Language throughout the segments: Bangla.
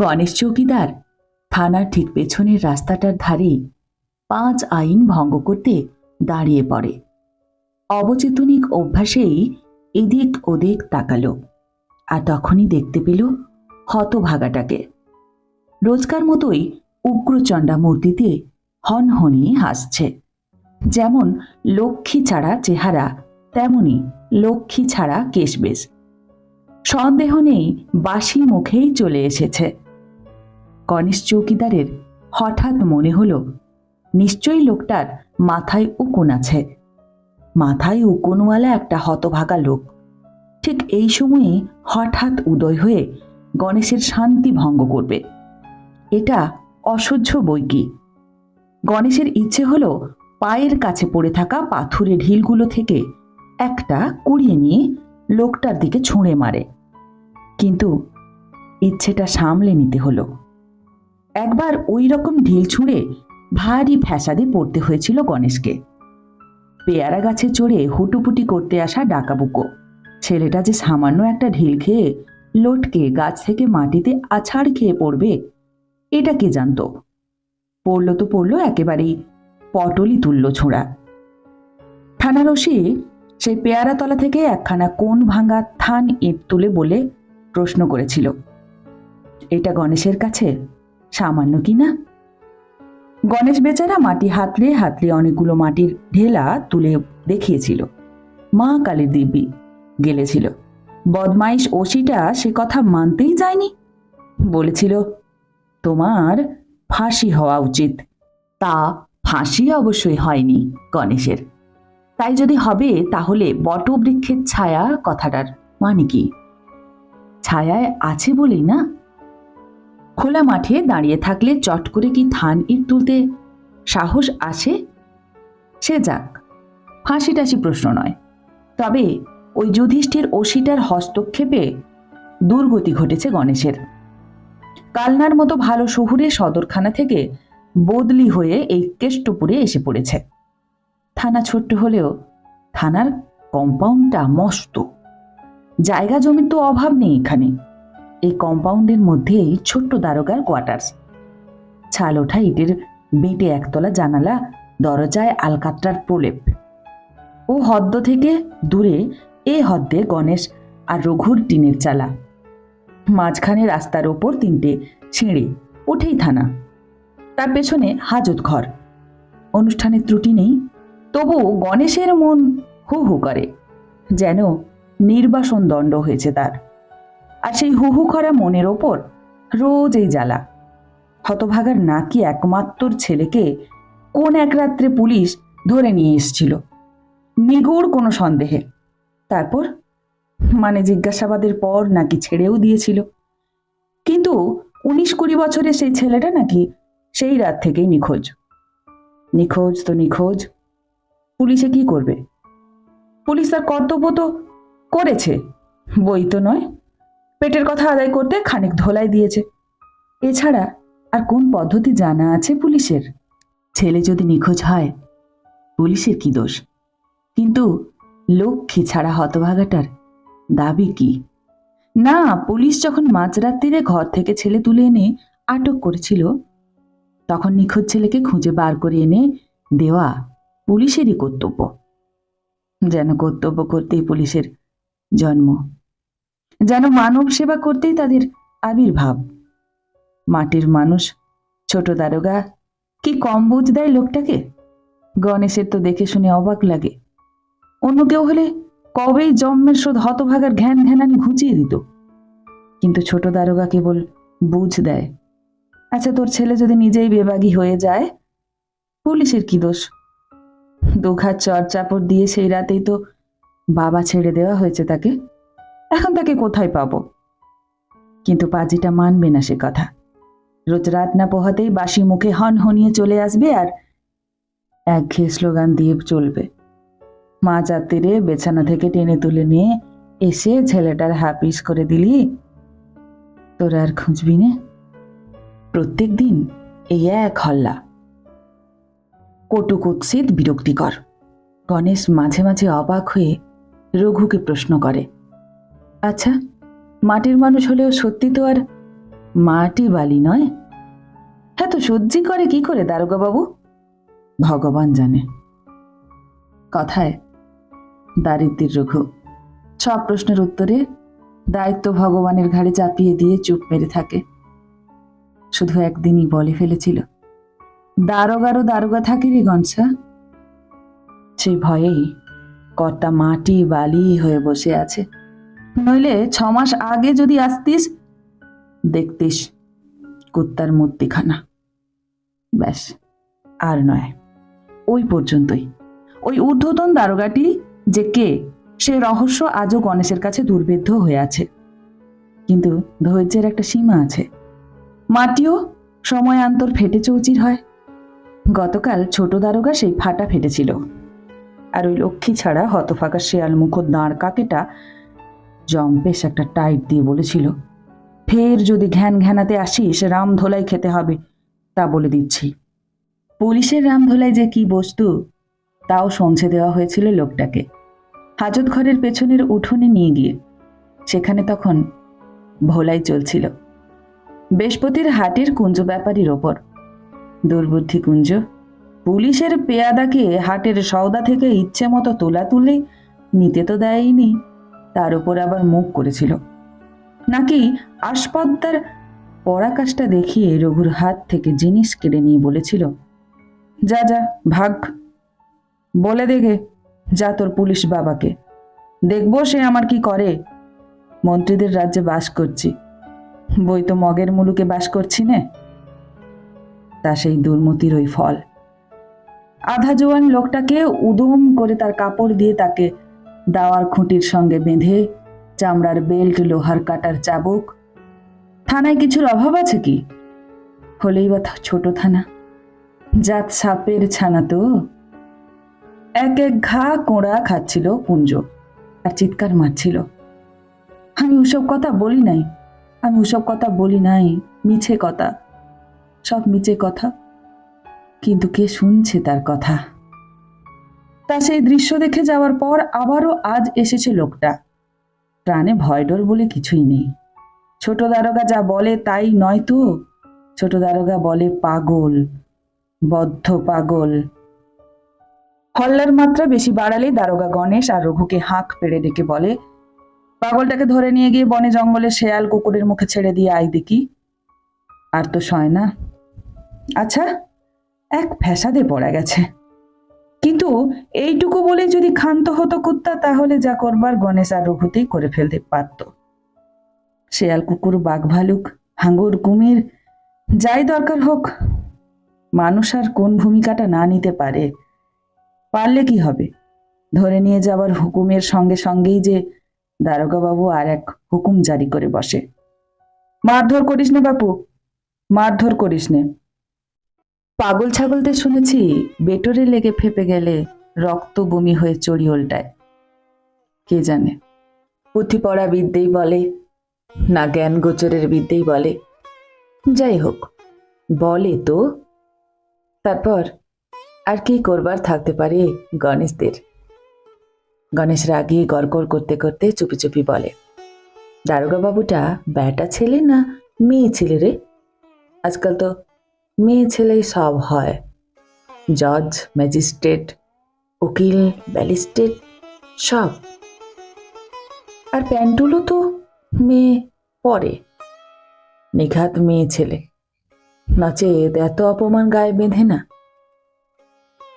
গণেশ চৌকিদার, থানার ঠিক পেছনের রাস্তাটার ধারেই পাঁচ আইন ভঙ্গ করতে দাঁড়িয়ে পড়ে। অবচেতনিক অভ্যাসেই এদিক ওদিক তাকালো আর তখনই দেখতে পেল হতভাগাটাকে। রোজকার মতোই উগ্রচণ্ডা মূর্তিতে হনহনিয়ে হাসছে। যেমন লক্ষ্মী ছাড়া চেহারা, তেমনি লক্ষ্মী ছাড়া কেশবেশ। সন্দেহ নেই বাসি মুখেই চলে এসেছে। গণেশ চৌকিদারের হঠাৎ মনে হলো, নিশ্চয়ই লোকটার মাথায় উকুন আছে। মাথায় উকুনওয়ালা একটা হতভাগা লোক। ঠিক এই সময়ে হঠাৎ উদয় হয়ে গণেশের শান্তি ভঙ্গ করবে। এটা অসহ্য বই কি গণেশের ইচ্ছে হলো পায়ের কাছে পড়ে থাকা পাথুরে ঢিলগুলো থেকে একটা কুড়িয়ে নিয়ে লোকটার দিকে ছুঁড়ে মারে। কিন্তু ইচ্ছেটা সামলে নিতে হলো। একবার ওই রকম ঢিল ছুঁড়ে ভারী ফ্যাসাদে পড়তে হয়েছিল গণেশকে। পেয়ারা গাছে চড়ে হুটুপুটি করতে আসা ডাকাবুকো। ছেলেটা যে সামান্য একটা ঢিল খেয়ে লটকে গাছ থেকে মাটিতে আছাড় খেয়ে পড়বে, এটা কে জানতো? পড়ল তো পড়ল একেবারেই পটলই তুলল ছোঁড়া। থানার ওসি সেই পেয়ারা তলা থেকে একখানা কোন ভাঙা থান ইট তুলে বলে প্রশ্ন করেছিল। এটা গণেশের কাছে? সামান্য কি না? গণেশ বেচারা মাটি হাতলে হাতলে অনেকগুলো মাটির ঢেলা তুলে দেখিয়েছিল। মা কালীর দিব্যি গেলেছিল। বদমাইশ ওসিটা সে কথা মানতেই যায়নি। বলেছিল, তোমার ফাঁসি হওয়া উচিত। তা ফাঁসি অবশ্যই হয়নি গণেশের। তাই যদি হবে, তাহলে বটবৃক্ষের ছায়া কথাটার মানে কি? ছায়ায় আছে বলেই না? খোলা মাঠে দাঁড়িয়ে থাকলে চট করে কি থান ইট তুলতে সাহস আসে সে যাক ফাঁসি টাসি প্রশ্ন নয়। তবে ওই যুধিষ্ঠির অসিটার হস্তক্ষেপে দুর্গতি ঘটেছে গণেশের। কালনার মতো ভালো শহুরে সদরখানা থেকে বদলি হয়ে এই কেষ্টপুরে এসে পড়েছে। থানা ছোট্ট হলেও থানার কম্পাউন্ডটা মস্ত। জায়গা জমির তো অভাব নেই এখানে। এই কম্পাউন্ডের মধ্যেই ছোট্ট দারোগার কোয়ার্টার্স। ছাল ওঠা ইটের বেটে একতলা জানালা, দরজায় আলকাত্রার প্রলেপ। ও হদ্দ থেকে দূরে এ হদ্দে গণেশ আর রঘুর টিনের চালা। মাঝখানে রাস্তার ওপর তিনটে সিঁড়ি উঠেই থানা। তার পেছনে হাজত ঘর। অনুষ্ঠানের ত্রুটি নেই তবু গণেশের মন হু হু করে। যেন নির্বাসন দণ্ড হয়েছে তার। আর সেই হু হু করা মনের ওপর রোজ এই জ্বালা। হতভাগার নাকি একমাত্র ছেলেকে কোন এক রাত্রে পুলিশ ধরে নিয়ে এসছিল? নিগুড় কোনো সন্দেহে। তারপর মানে জিজ্ঞাসাবাদের পর নাকি ছেড়েও দিয়েছিল। কিন্তু উনিশ কুড়ি বছরের সেই ছেলেটা নাকি সেই রাত থেকেই নিখোঁজ। নিখোঁজ তো নিখোঁজ। পুলিশে কি করবে? পুলিশ তার কর্তব্য তো করেছে। বই তো নয়। পেটের কথা আদায় করতে খানিক ধোলাই দিয়েছে। এছাড়া আর কোন পদ্ধতি জানা আছে পুলিশের? ছেলে যদি নিখোঁজ হয়, পুলিশের কি দোষ? কিন্তু লক্ষ্মী ছাড়া হতভাগাটার দাবি কি? না, পুলিশ যখন মাঝরাত্রিরে ঘর থেকে ছেলে তুলে এনে আটক করেছিল, তখন নিখোঁজ ছেলেকে খুঁজে বার করে এনে দেওয়া পুলিশেরই কর্তব্য। যেন কর্তব্য করতেই পুলিশের জন্ম। যেন মানব সেবা করতেই তাদের আবির্ভাব। মাটির মানুষ, ছোট দারোগা, কি কম বুঝ দেয় লোকটাকে? গণেশের তো দেখে শুনে অবাক লাগে। অন্য কেউ হলে কবেই জন্মের শোধ হতভাগার ঘ্যান ঘ্যানানি ঘুচিয়ে দিত। কিন্তু ছোট দারোগা কেবল বুঝ দেয়। আচ্ছা তোর ছেলে যদি নিজেই বেবাগী হয়ে যায়, পুলিশের কি দোষ? দুঘাত চর চাপড় দিয়ে সেই রাতেই তো বাবা ছেড়ে দেওয়া হয়েছে তাকে। এখন তাকে কোথায় পাবো? কিন্তু পাজিটা মানবে না সে কথা। রোজ রাত না পোহাতেই বাসি মুখে হন হনিয়ে চলে আসবে আর একঘেয়ে স্লোগান দিয়ে চলবে। মা চাত্তিরে বেছানা থেকে টেনে তুলে নিয়ে এসে ছেলেটার হাপিস করে দিলি, তোরা আর খুঁজবি নে। প্রত্যেক দিন এই এক হল্লা। কটু কুৎসিত বিরক্তিকর। গণেশ মাঝে মাঝে অবাক হয়ে রঘুকে প্রশ্ন করে আচ্ছা মাটির মানুষ হলেও সত্যি তো আর মাটি বালি নয়? হ্যাঁ তো সহ্যি করে কি করে দারোগা বাবু ভগবান জানে। কথায় দারিদ্রের রঘু সব প্রশ্নের উত্তরে দায়িত্ব ভগবানের ঘাড়ে চাপিয়ে দিয়ে চুপ মেরে থাকে। শুধু একদিনই বলে ফেলেছিল, দারোগারও দারোগা থাকে রে গনসা। সেই ভয়েই কর্তা মাটি বালি হয়ে বসে আছে। নইলে ছ মাস আগে যদি আসতিস, দেখতিস কুত্তার মূর্তিখানা। ব্যাস, আর নয়। ওই পর্যন্তই। ওই ঊর্ধ্বতন দারোগাটি যে কে, সে রহস্য আজও গণেশের কাছে দুর্বেদ্য হয়ে আছে। কিন্তু ধৈর্যের একটা সীমা আছে। মাটিও সময়ান্তর ফেটে চৌচির হয়। গতকাল ছোট দারোগা সেই ফাটা ফেটেছিল। আর ওই লক্ষ্মী ছাড়া হতফাকা শেয়াল মুখ দাঁড় কাকেটা জম্পেশ একটা টাইট দিয়ে বলেছিল, ফের যদি ঘ্যান ঘ্যানাতে আসিস, রাম ধোলাই খেতে হবে। তা বলে দিচ্ছি। পুলিশের রামধোলাই যে কি বস্তু, তাও সমঝে দেওয়া হয়েছিল লোকটাকে। হাজত ঘরের পেছনের উঠোনে নিয়ে গিয়ে, সেখানে তখন ভোলাই চলছিল। বৃহস্পতির হাটের কুঞ্জ ব্যাপারীর ওপর। দুর্বুদ্ধি কুঞ্জ, পুলিশের পেয়াদাকে হাটের সওদা থেকে ইচ্ছে মতো তোলা তুলে নিতে তো দেয়নি। তার উপর আবার মুখ করেছিল। নাকি আসপদ্দার পরাকাশটা দেখিয়ে রঘুর হাত থেকে জিনিস কেড়ে নিয়ে বলেছিল, যা যা, ভাগ। বলে দেখে যা তোর পুলিশ বাবাকে। দেখব সে আমার কি করে। মন্ত্রীদের রাজ্যে বাস করছি। বই তো মগের মুলুকে বাস করছি নে। তা সেই দুর্মতির ওই ফল। আধা জোয়ান লোকটাকে উদম করে তার কাপড় দিয়ে তাকে দাওয়ার খুঁটির সঙ্গে বেঁধে চামড়ার বেল্ট, লোহার কাটার চাবুক। থানায় কিছুর অভাব আছে কি? হলেই বা ছোট থানা। জাত সাপের ছানা তো। এক এক ঘা কোড়া খাচ্ছিল কুঞ্জ আর চিৎকার মারছিল। আমি ওসব কথা বলি নাই। আমি ওসব কথা বলি নাই। মিছে কথা। সব মিছে কথা। কিন্তু কে শুনছে তার কথা? তা সেই দৃশ্য দেখে যাওয়ার পর আবারও আজ এসেছে লোকটা। প্রাণে ভয় ডর বলে কিছুই নেই। ছোট দারোগা যা বলে তাই নয় তো? ছোট দারোগা বলে পাগল, বদ্ধ পাগল। হল্লার মাত্রা বেশি বাড়ালেই দারোগা গণেশ আর রঘুকে হাঁক পেড়ে ডেকে বলে, পাগলটাকে ধরে নিয়ে গিয়ে বনে জঙ্গলে শেয়াল কুকুরের মুখে ছেড়ে দিয়ে আই দেখি। আর তো সয় না। আচ্ছা এক ফ্যাসাদে পড়া গেছে। কিন্তু এইটুকু বলে যদি ক্ষান্ত হতো কুত্তা, তাহলে যা করবার গণেশ আর রঘুতেই করে ফেলতে পারত। শেয়াল কুকুর, বাঘ ভালুক, হাঙ্গুর কুমির, যাই দরকার হোক, মানুষ আর কোন ভূমিকাটা না নিতে পারে, পারলে কি হবে? ধরে নিয়ে যাবার হুকুমের সঙ্গে সঙ্গেই যে দারোগাবাবু আর এক হুকুম জারি করে বসে। মারধর করিস নে বাপু, মারধর করিস নে। পাগল ছাগলদের শুনেছি বেটরে লেগে ফেপে গেলে রক্ত বমি হয়ে চড়ি ওল্টায় কে জানে? পুঁথি পড়া বিদ্যেই বলে, না জ্ঞান গোচরের বিদ্যেই বলে। যাই হোক, বলে তো। তারপর আর কি করবার থাকতে পারে গণেশদের? গণেশ রাগিয়ে গড়গড় করতে করতে চুপি চুপি বলে দারোগা বাবুটা ব্যাটা ছেলে না মেয়ে ছেলে রে? আজকাল তো মেয়ে ছেলেই সব হয়। জজ, ম্যাজিস্ট্রেট, উকিল ব্যালিস্ট্রেট সব। আর প্যান্টুলো তো মেয়ে পরে। নিঘাত মেয়ে ছেলে। নচেত এত অপমান গায়ে বেঁধে না।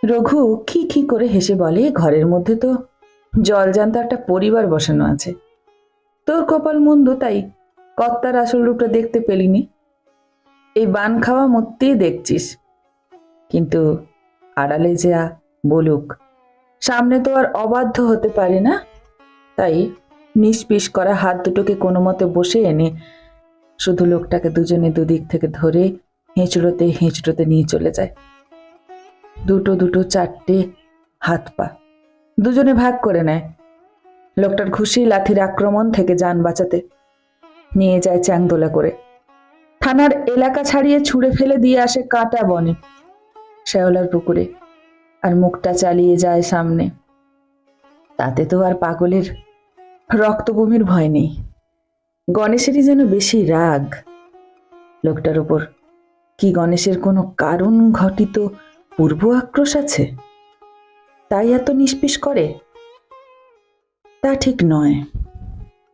রঘু কি কি করে হেসে বলে, ঘরের মধ্যে তো জলজান্ত একটা পরিবার বসানো আছে। তোর কপাল মন্দ, তাই কর্তার আসল রূপটা দেখতে পেলিনি। এই বান খাওয়া মূর্তিই দেখছিস। কিন্তু আড়ালে যা বলুক, সামনে তো আর অবাধ্য হতে পারে না। তাই নিষ্পিস করা হাত দুটোকে কোনো মতে বসে এনে শুধু লোকটাকে দুজনে দুদিক থেকে ধরে হেঁচড়োতে হেঁচড়োতে নিয়ে চলে যায়। দুটো দুটো চারটে হাত পা দুজনে ভাগ করে নেয়। লোকটার খুশি লাথির আক্রমণ থেকে যান বাঁচাতে নিয়ে যায় চ্যাংদোলা করে। থানার এলাকা ছাড়িয়ে ছুঁড়ে ফেলে দিয়ে আসে কাটা বনে, শ্যাওলার পুকুরে, আর মুখটা চালিয়ে যায় সামনে। তাতে তো আর পাগলের রক্তভূমির ভয় নেই। গণেশেরই যেন বেশি রাগ। লোকটার উপর কি গণেশের কোনো কারণ ঘটিত পূর্ব আক্রোশ আছে? তাই এত নিষ্পিস করে? তা ঠিক নয়।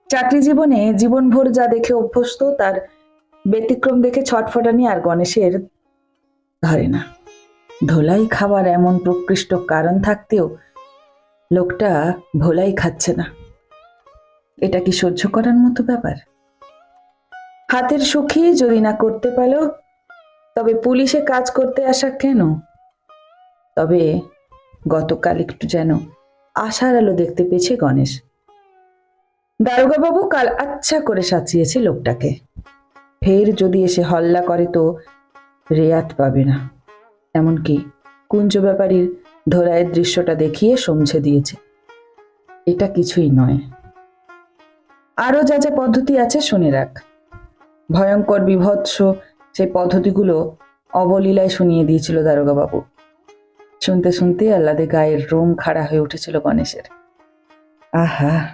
চাকরি জীবনে জীবনভর যা দেখে অভ্যস্ত, তার ব্যতিক্রম দেখে ছটফটানি আর গণেশের ধরে না। ধোলাই খাবার এমন প্রকৃষ্ট কারণ থাকতেও লোকটা ভোলাই খাচ্ছে না। এটা কি সহ্য করার মতো ব্যাপার? হাতের সুখী যদি না করতে পারো তবে পুলিশে কাজ করতে আসা কেন? তবে গতকাল একটু যেন আশার আলো দেখতে পেয়েছে গণেশ। দারোগাবাবু কাল আচ্ছা করে সাজিয়েছে লোকটাকে। ফের যদি এসে হল্লা করে তো রেয়াত পাবে না। এমনকি কুঞ্জ ব্যাপারীর ধরায়ের দৃশ্যটা দেখিয়ে সমঝে দিয়েছে। এটা কিছুই নয়। আরও যা যা পদ্ধতি আছে শুনে রাখ। ভয়ঙ্কর বিভৎস সেই পদ্ধতিগুলো অবলীলায় শুনিয়ে দিয়েছিল দারোগাবাবু। শুনতে শুনতে আহ্লাদে গায়ের রোম খাড়া হয়ে উঠেছিল গণেশের। আহা,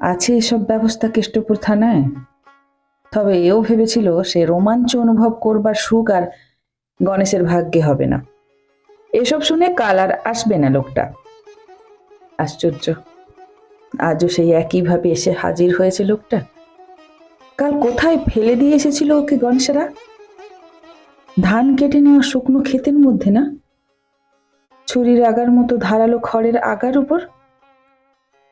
আছে এসব ব্যবস্থা কেষ্টপুর থানায়? তবে এও ভেবেছিল সে রোমাঞ্চ অনুভব করবার সুখ আর গণেশের ভাগ্যে হবে না। এসব শুনে কাল আর আসবে না লোকটা। আশ্চর্য, আজও সেই একইভাবে এসে হাজির হয়েছে লোকটা? কাল কোথায় ফেলে দিয়ে এসেছিল ওকে গণেশেরা? ধান কেটে নেওয়া শুকনো ক্ষেতের মধ্যে না? ছুরির আগার মতো ধারালো খড়ের আগার উপর?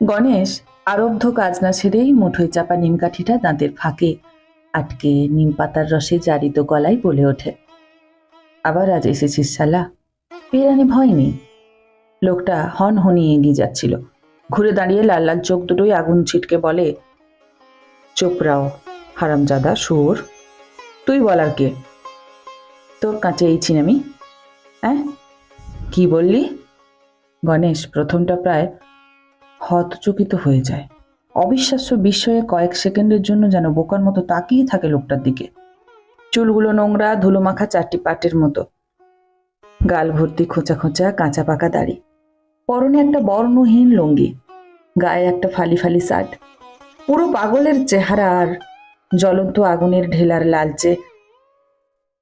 গণেশ আরব্ধ কাজ না ছেড়েই মুঠোয় চাপা নিমকাঠিটা দাঁতের ফাঁকে আটকে নিম পাতার রসে জারিত গলায় বলে ওঠে। আবার আজ এসেছিস, শালা। পেরানি ভয় নেই। লোকটা হন হনিয়ে এগিয়ে যাচ্ছিল। ঘুরে দাঁড়িয়ে লাল লাল চোখ দুটোই আগুন ছিটকে বলে চোপড়াও হারামজাদা সুর তুই বলার কে? তোর কাছে এইছি আমি হ্যাঁ কি বললি? গণেশ প্রথমটা প্রায় হতচকিত হয়ে যায়। অবিশ্বাস্য বিস্ময়ে কয়েক সেকেন্ডের জন্য যেন বোকার মতো তাকিয়ে থাকে লোকটার দিকে। চুলগুলো নোংরা ধুলো মাখা চারটি পাটের মতো। গাল ভর্তি খোঁচা খোঁচা, কাঁচা পাকা দাড়ি। পরনে একটা বর্ণহীন লুঙ্গি। গায়ে একটা ফালি ফালি শার্ট। পুরো পাগলের চেহারা আর জ্বলন্ত আগুনের ঢেলার লালচে,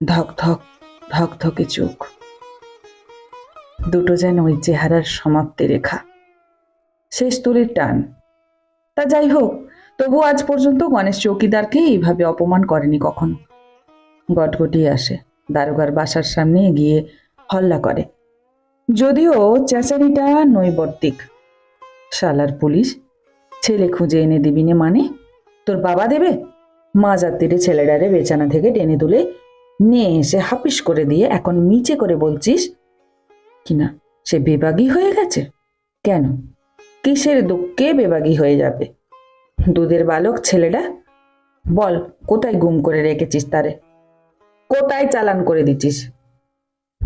ধক ধক ধক ধকে চোখ। দুটো যেন ওই চেহারার সমাপ্তি রেখা। শেষ তুলির টান। তা যাই হোক তবু আজ পর্যন্ত গণেশ চৌকিদারকে এইভাবে অপমান করেনি কখনো। গটগটিয়ে আসে, দারোগার বাসার সামনে গিয়ে হল্লা করে। যদিও চেঁচানিটা নৈবর্তিক। শালার পুলিশ, ছেলে খুঁজে এনে দিবি নে মানে? তোর বাবা দেবে? মাজার তীরে ছেলেটারে বেচানা থেকে টেনে তুলে নিয়ে এসে হাপিস করে দিয়ে এখন মিচে করে বলছিস? কিনা, সে বেবাগি হয়ে গেছে? কেন? কিসের দুঃখে বেবাগি হয়ে যাবে? দুধের বালক ছেলেটা? বল, কোথায় গুম করে রেখেছিস তারে? কোথায় চালান করে দিচ্ছিস?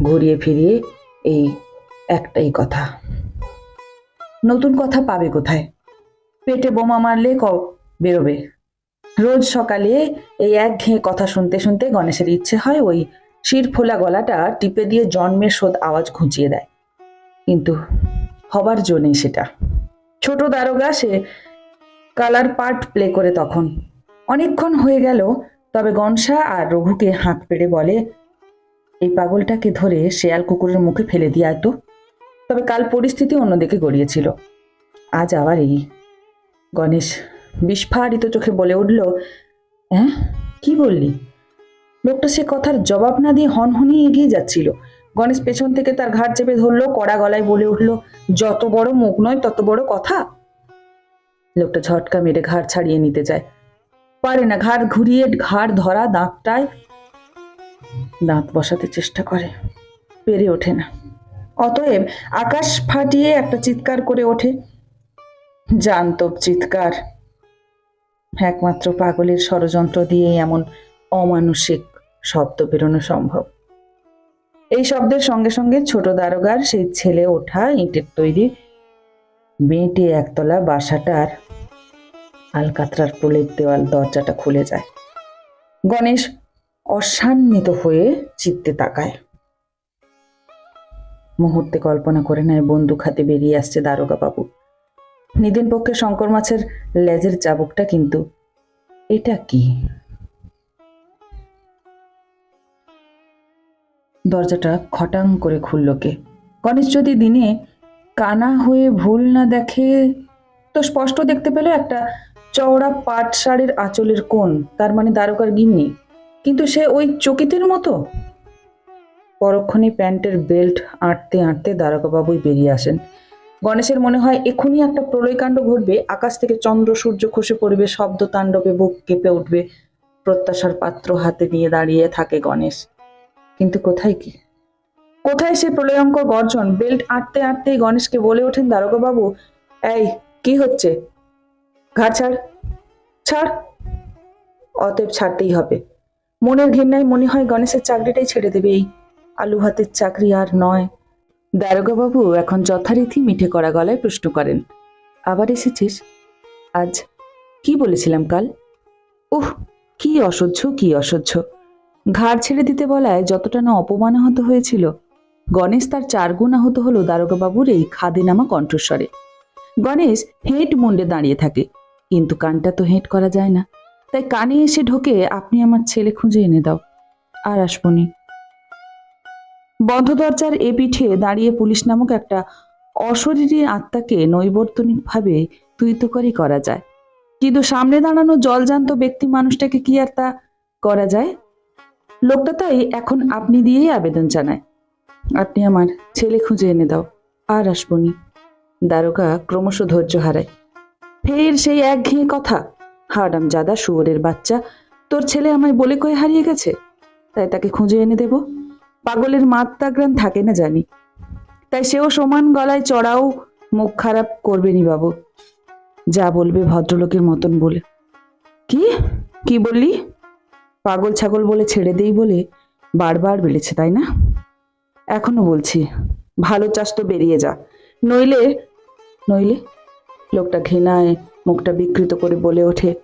ঘুরিয়ে ফিরিয়ে এই একটাই কথা। নতুন কথা পাবে কোথায়? পেটে বোমা মারলে ক বেরোবে? রোজ সকালে এই এক ঘেয়ে কথা শুনতে শুনতে গণেশের ইচ্ছে হয় ওই শির ফোলা গলাটা টিপে দিয়ে জন্মের শোধ আওয়াজ ঘুঁচিয়ে দেয়। কিন্তু হবার জো নেই সেটা। ছোট দারোগা সে কালার পার্ট প্লে করে তখন। অনেকক্ষণ হয়ে গেল, তবে গনসা আর রঘুকে হাঁক পেড়ে বলে, এই পাগলটাকে ধরে শেয়াল কুকুরের মুখে ফেলে দিয়ে তো। তবে কাল পরিস্থিতি অন্যদিকে গড়িয়েছিল। আজ আবার এই। গণেশ বিস্ফারিত চোখে বলে উঠল হ্যাঁ কি বললি? লোকটা সে কথার জবাব না দিয়ে হনহনি এগিয়ে যাচ্ছিল। গণেশ পেছন থেকে তার ঘাট চেপে ধরলো, কড়া গলায় বলে উঠল, যত বড় মুখ নয়, তত বড় কথা। লোকটা ঝটকা মেরে ঘাড় ছাড়িয়ে নিতে চায় পারে না, ঘাড় ঘুরিয়ে, ঘাড় ধরা দাঁতটায় দাঁত বসাতে চেষ্টা করে, পেরে ওঠে না। অতএব আকাশ ফাটিয়ে একটা চিৎকার করে ওঠে। জান্তব চিৎকার। একমাত্র পাগলের ষড়যন্ত্র দিয়ে এমন অমানসিক শব্দ বেরোনো সম্ভব। এই শব্দের সঙ্গে সঙ্গে ছোট দারোগার সেই ছেলে ওঠা ইটের তৈরি বেঁটে একতলা বাসাটার আলকাতরার প্রলেপ দেওয়াল দরজাটা খুলে যায়। গণেশ অশান্বিত হয়ে চিত্তে তাকায়। মুহূর্তে কল্পনা করে নেয় বন্দুক হাতে বেরিয়ে আসছে দারোগা বাবু নিদিন পক্ষে শঙ্কর মাছের লেজের চাবুকটা কিন্তু এটা কি? দরজাটা খটাং করে খুলল কে? গণেশ যদি দিনে কানা হয়ে ভুল না দেখে, তো স্পষ্ট দেখতে পেল একটা চওড়া পাট শাড়ির আঁচলের কোণ, তার মানে দ্বারকার গিন্নি। কিন্তু সে ওই চকিতের মতো? পরক্ষণে প্যান্টের বেল্ট আঁটতে আঁটতে দ্বারকাবাবুই বেরিয়ে আসেন। গণেশের মনে হয় এখনই একটা প্রলয়কাণ্ড ঘটবে, আকাশ থেকে চন্দ্র, সূর্য খসে পড়বে, শব্দ তাণ্ডবে বুক কেঁপে উঠবে, প্রত্যাশার পাত্র হাতে নিয়ে দাঁড়িয়ে থাকে গণেশ। কিন্তু কোথায় কি? কোথায় সে প্রলয়ঙ্কর গর্জন বেল্ট আঁটতে আঁটতেই গণেশকে বলে ওঠেন বাবু এই, কি হচ্ছে? ঘাট ছাড় ছাড়। অতএব ছাড়তেই হবে। মনের ঘেন্নায় মনে হয় গণেশের চাকরিটাই ছেড়ে দেবে এই আলু হাতের চাকরি আর নয়। বাবু এখন যথারীতি মিঠে করা গলায় প্রশ্ন করেন, আবার এসেছিস? আজ কি বলেছিলাম কাল? উহ, কি অসহ্য কি অসহ্য। ঘাড় ছেড়ে দিতে বলায় যতটা না অপমানাহত হয়েছিল, গণেশ তার চার গুণ আহত হলো দারোগাবাবুর এই খাদে নামা কণ্ঠস্বরে। গণেশ হেঁট মুন্ডে দাঁড়িয়ে থাকে, কিন্তু কানটা তো হেঁট করা যায় না। তাই কানে এসে ঢোকে, আপনি আমার ছেলে খুঁজে এনে দাও, আর আসবনি। বন্ধ দরজার এ পিঠে দাঁড়িয়ে পুলিশ নামক একটা অশরীরী আত্মাকে নৈবর্তনিকভাবে তুইতকারী করা যায়। কিন্তু সামনে দাঁড়ানো জলজান্ত ব্যক্তি মানুষটাকে কি আর তা করা যায়? লোকটা তাই এখন আপনি দিয়েই আবেদন জানায়। আপনি আমার ছেলে খুঁজে এনে দাও, আর আসবনি। দ্বারকা ক্রমশ ধৈর্য হারায়। ফের সেই একঘেয়ে কথা হাডাম জাদা শুয়োরের বাচ্চা, তোর ছেলে আমায় বলে কয়ে হারিয়ে গেছে? তাই তাকে খুঁজে এনে দেব? পাগলের মাত্রাগ্রান থাকে না জানি। তাই সেও সমান গলায় চড়াও, মুখ খারাপ করবেনি বাবু। যা বলবে ভদ্রলোকের মতন বলে। কি? কি বললি? পাগল ছাগল বলে ছেড়ে দেই বলে বারবার বেড়েছে, তাই না? এখনও বলছি, ভালো চাষ তো বেরিয়ে যা। নইলে নইলে লোকটা ঘৃণায় মুখটা বিকৃত করে বলে ওঠে।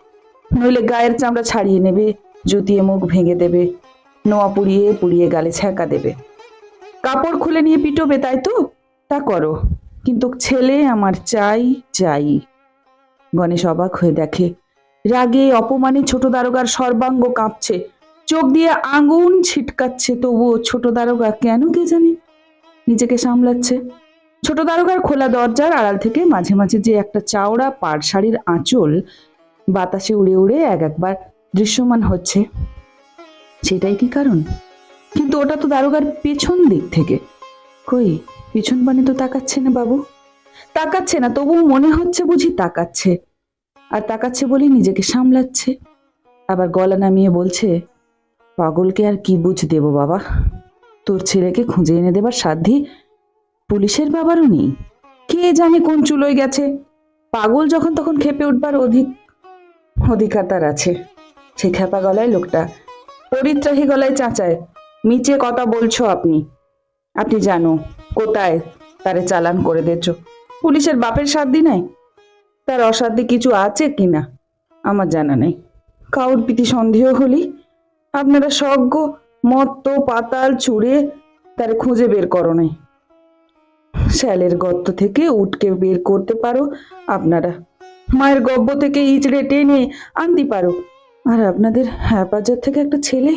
নইলে গায়ের চামড়া ছাড়িয়ে নেবে, জুতিয়ে মুখ ভেঙে দেবে, নোয়া পুড়িয়ে পুড়িয়ে গালে ছ্যাঁকা দেবে। কাপড় খুলে নিয়ে পিটোবে, তাই তো? তা করো। কিন্তু ছেলে আমার চাই চাই। গণেশ অবাক হয়ে দেখে রাগে অপমানে ছোট দারোগার সর্বাঙ্গ কাঁপছে। চোখ দিয়ে আগুন ছিটকাচ্ছে, তবুও ছোট দারোগা কেন কে জানে? নিজেকে সামলাচ্ছে। ছোট দারোগার খোলা দরজার আড়াল থেকে মাঝে মাঝে যে একটা চাওড়া পাড় শাড়ির আঁচল বাতাসে উড়ে উড়ে এক একবার দৃশ্যমান হচ্ছে। সেটাই কি কারণ? কিন্তু ওটা তো দারোগার পেছন দিক থেকে। কই, পিছন পানে তো তাকাচ্ছে না বাবু। তাকাচ্ছে না, তবুও মনে হচ্ছে বুঝি তাকাচ্ছে। আর তাকাচ্ছে বলে নিজেকে সামলাচ্ছে। আবার গলা নামিয়ে বলছে, পাগলকে আর কি বুঝ দেব বাবা? তোর ছেলেকে খুঁজে এনে দেবার সাধ্যি পুলিশের বাবারও নেই। কে জানে কোন চুলোয় গেছে? পাগল যখন তখন খেপে উঠবার অধিক অধিকার তার আছে। সে খেপা গলায় লোকটা, পরিত্রাহী গলায় চাচায় মিচে কথা বলছো আপনি। আপনি জানো, কোথায় তারে চালান করে দিচ্ছ পুলিশের বাপের সাধ্যি নাই? তার অসাধ্যে কিছু আছে কি না আমার জানা নেই। কাউর প্রীতি সন্দেহ হলি? আপনারা সজ্ঞ মত্ত, পাতাল চুড়ে তার খুঁজে বের করো নাই। শ্যালের গর্ত থেকে উটকে বের করতে পারো আপনারা। মায়ের গব্ব থেকে ইচড়ে টেনে আনতে পারো। আর আপনাদের হ্যাপাজার থেকে একটা ছেলে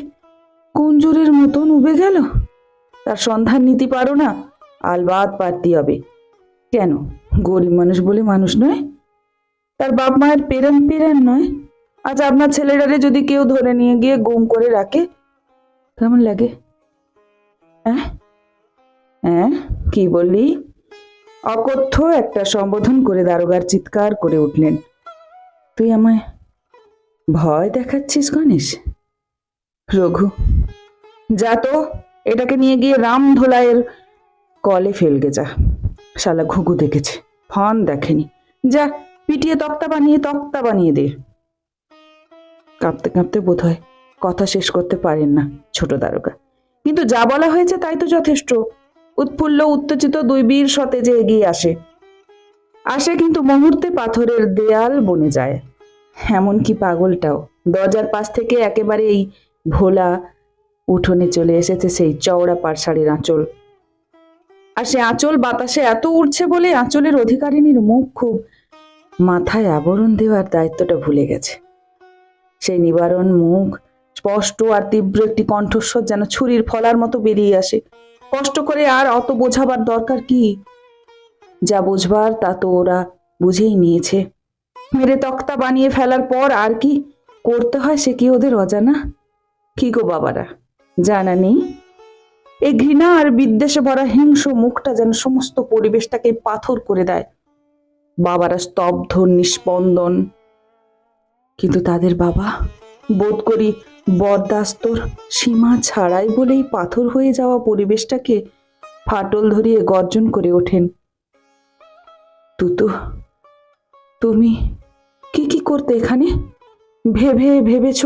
কুঞ্জুরের মতন উবে গেল? তার সন্ধান নিতে পারো না? আলবাদ পারতে হবে। কেন? গরিব মানুষ বলে মানুষ নয়? তার বাপ মায়ের পেরেন পেরেন নয়। আজ আপনার ছেলেটারে যদি কেউ ধরে নিয়ে গিয়ে গুম করে রাখে, কেমন লাগে? হ্যাঁ কি বললি? অকথ্য একটা সম্বোধন করে দারোগার চিৎকার করে উঠলেন। তুই আমায় ভয় দেখাচ্ছিস গণেশ? রঘু, যা তো, এটাকে নিয়ে গিয়ে রাম ধোলাইয়ের কলে ফেলগে যা। শালা ঘুঘু দেখেছে, ফন দেখেনি। যা পিটিয়ে তক্তা বানিয়ে তক্তা বানিয়ে দে। কাঁপতে কাঁপতে বোধ হয় কথা শেষ করতে পারেন না ছোট দারোগা। কিন্তু যা বলা হয়েছে তাই তো যথেষ্ট। উৎফুল্ল, উত্তেজিত দুই বীর সতেজে এগিয়ে আসে। আসে কিন্তু মুহূর্তে পাথরের দেয়াল বনে যায়। এমনকি পাগলটাও দরজার পাশ থেকে একেবারে এই ভোলা উঠোনে চলে এসেছে সেই চওড়া পাড়শাড়ির আঁচল। আর সে আঁচল বাতাসে এত উঠছে বলে আঁচলের অধিকারিণীর মুখ খুব মাথায় আবরণ দেওয়ার দায়িত্বটা ভুলে গেছে। সেই নিবারণ মুখ, স্পষ্ট আর তীব্র একটি কণ্ঠস্বর যেন ছুরির ফলার মতো বেরিয়ে আসে। কষ্ট করে আর অত বোঝাবার দরকার কি? যা বুঝবার তা তো ওরা বুঝেই নিয়েছে। মেরে তক্তা বানিয়ে ফেলার পর আর কি করতে হয় সে কি ওদের অজানা? কি গো বাবারা, জানা নেই? এই ঘৃণা আর বিদ্বেষে ভরা হিংস্র মুখটা যেন সমস্ত পরিবেশটাকে পাথর করে দেয়। বাবারা স্তব্ধ নিস্পন্দন কিন্তু তাদের বাবা বোধ করি বরদাস্তর সীমা ছাড়াই বলেই পাথর হয়ে যাওয়া পরিবেশটাকে ফাটল ধরিয়ে গর্জন করে ওঠেন। তুতু, তুমি কি কি করতে এখানে? ভেবে ভেবেছ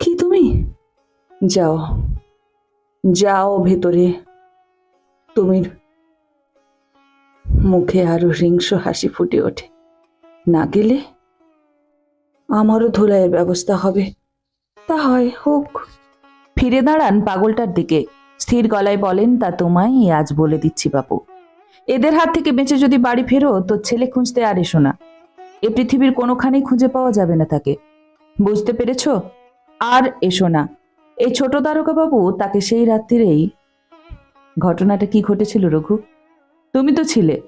কি তুমি? যাও যাও ভেতরে। তুমি মুখে আরও হিংস হাসি ফুটে ওঠে। না গেলে আমারও ধোলাইয়ের ব্যবস্থা হবে। তা হয় হোক। ফিরে দাঁড়ান পাগলটার দিকে। স্থির গলায় বলেন, তা তোমায় আজ বলে দিচ্ছি বাপু। এদের হাত থেকে বেঁচে যদি বাড়ি ফেরো, তো ছেলে খুঁজতে আর এসো না। এ পৃথিবীর কোনোখানেই খুঁজে পাওয়া যাবে না তাকে। বুঝতে পেরেছ? আর এসো না। এই ছোট বাবু তাকে সেই রাত্রিরেই ঘটনাটা কি ঘটেছিল রঘু? তুমি তো ছিলে।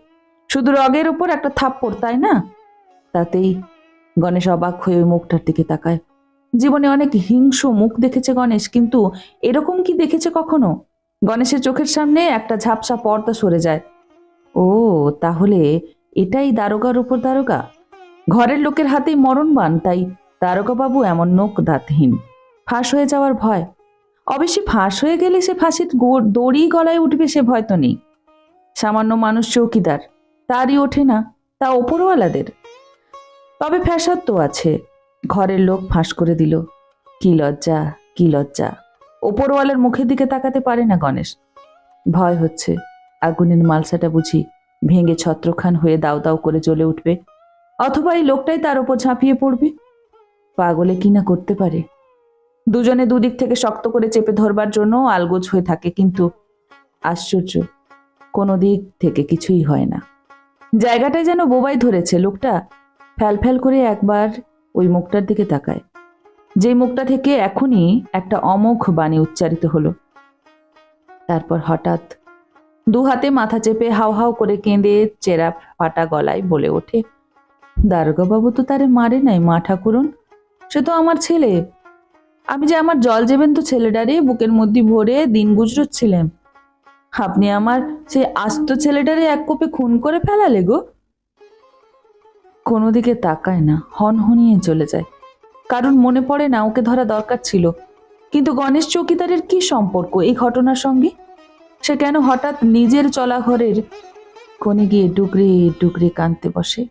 শুধু রগের উপর একটা থাপ্পড়, তাই না? তাতেই গণেশ অবাক হয়ে ওই মুখটার দিকে তাকায়। জীবনে অনেক হিংস্র মুখ দেখেছে গণেশ, কিন্তু এরকম কি দেখেছে কখনো? গণেশের চোখের সামনে একটা ঝাপসা পর্দা সরে যায়। ও, তাহলে এটাই দারোগার উপর দারোগা? ঘরের লোকের হাতেই মরণবান, তাই দারোগা বাবু এমন নোক দাঁতহীন। ফাঁস হয়ে যাওয়ার ভয়। অবশ্যই ফাঁস হয়ে গেলে সে ফাঁসির দড়ি গলায় উঠবে সে ভয় তো নেই। সামান্য মানুষ চৌকিদার। তারই ওঠে না, তা ওপরওয়ালাদের। তবে ফ্যাসাদ তো আছে, ঘরের লোক ফাঁস করে দিল। কি লজ্জা কি লজ্জা। ওপরওয়ালার মুখের দিকে তাকাতে পারে না গণেশ। ভয় হচ্ছে, আগুনের মালসাটা বুঝি ভেঙে ছত্রখান হয়ে দাও দাও করে জ্বলে উঠবে, অথবা এই লোকটাই তার ওপর ঝাঁপিয়ে পড়বে। পাগলে কি না করতে পারে। দুজনে দুদিক থেকে শক্ত করে চেপে ধরবার জন্য আলগোজ হয়ে থাকে, কিন্তু আশ্চর্য, কোনো দিক থেকে কিছুই হয় না। জায়গাটায় যেন বোবাই ধরেছে, লোকটা ফ্যাল ফ্যাল করে একবার ওই মুখটার দিকে তাকায়। যেই মুখটা থেকে এখনই একটা অমোঘ বাণী উচ্চারিত হলো। তারপর হঠাৎ দু হাতে মাথা চেপে হাও হাও করে কেঁদে চেরা ফাটা গলায় বলে ওঠে, দারোগাবাবু তো তারে মারে নাই, মা ঠাকুরন। সে তো আমার ছেলে। আমি যে আমার জল যেবেন তো ছেলেটারে বুকের মধ্যে ভরে দিন গুজরচ্ছিলাম। আপনি আমার সেই আস্ত ছেলেটারে এক কোপে খুন করে ফেলালে গো। কোনো দিকে তাকায় না, হনহনিয়ে চলে যায়। কারণ মনে পড়ে না ওকে ধরা দরকার ছিল। কিন্তু গণেশ চৌকিদারের কি সম্পর্ক এই ঘটনার সঙ্গে? সে কেন হঠাৎ নিজের চলাঘরের কোণে গিয়ে ডুগরে ডুকরে কাঁদতে বসে?